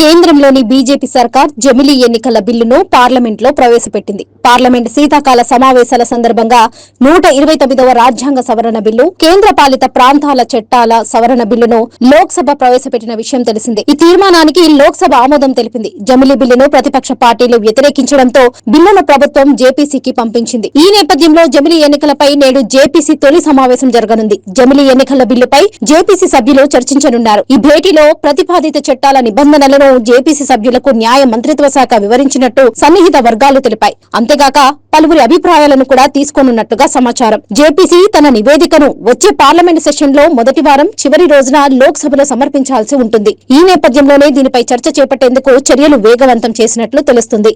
కేంద్రంలోని బీజేపీ సర్కార్ జమిలీ ఎన్నికల బిల్లును పార్లమెంట్లో ప్రవేశపెట్టింది. పార్లమెంట్ శీతాకాల సమావేశాల సందర్భంగా నూట ఇరవై తొమ్మిదవ రాజ్యాంగ సవరణ బిల్లు కేంద్ర పాలిత ప్రాంతాల చట్టాల సవరణ బిల్లును లోక్సభ ప్రవేశపెట్టిన విషయం తెలిసిందే. ఈ తీర్మానానికి లోక్సభ ఆమోదం తెలిపింది. జమిలీ బిల్లును ప్రతిపక్ష పార్టీలు వ్యతిరేకించడంతో బిల్లును ప్రభుత్వం జేపీసీకి పంపించింది. ఈ నేపథ్యంలో జమిలీ ఎన్నికలపై నేడు జేపీసీ తొలి సమావేశం జరగనుంది. జమిలీ ఎన్నికల బిల్లుపై జేపీసీ సభ్యులు చర్చించనున్నారు. ఈ భేటీలో ప్రతిపాదిత చట్టాల నిబంధనలను జేపీసీ సభ్యులకు న్యాయ మంత్రిత్వ శాఖ వివరించినట్టు సన్నిహిత వర్గాలు తెలిపాయి. అంతేగాక పలువురి అభిప్రాయాలను కూడా తీసుకోనున్నట్లుగా సమాచారం. జేపీసీ తన నివేదికను వచ్చే పార్లమెంట్ సెషన్లో మొదటి వారం చివరి రోజున లోక్సభలో సమర్పించాల్సి ఉంటుంది. ఈ నేపథ్యంలోనే దీనిపై చర్చ చేపట్టేందుకు చర్యలు వేగవంతం చేసినట్లు తెలుస్తుంది.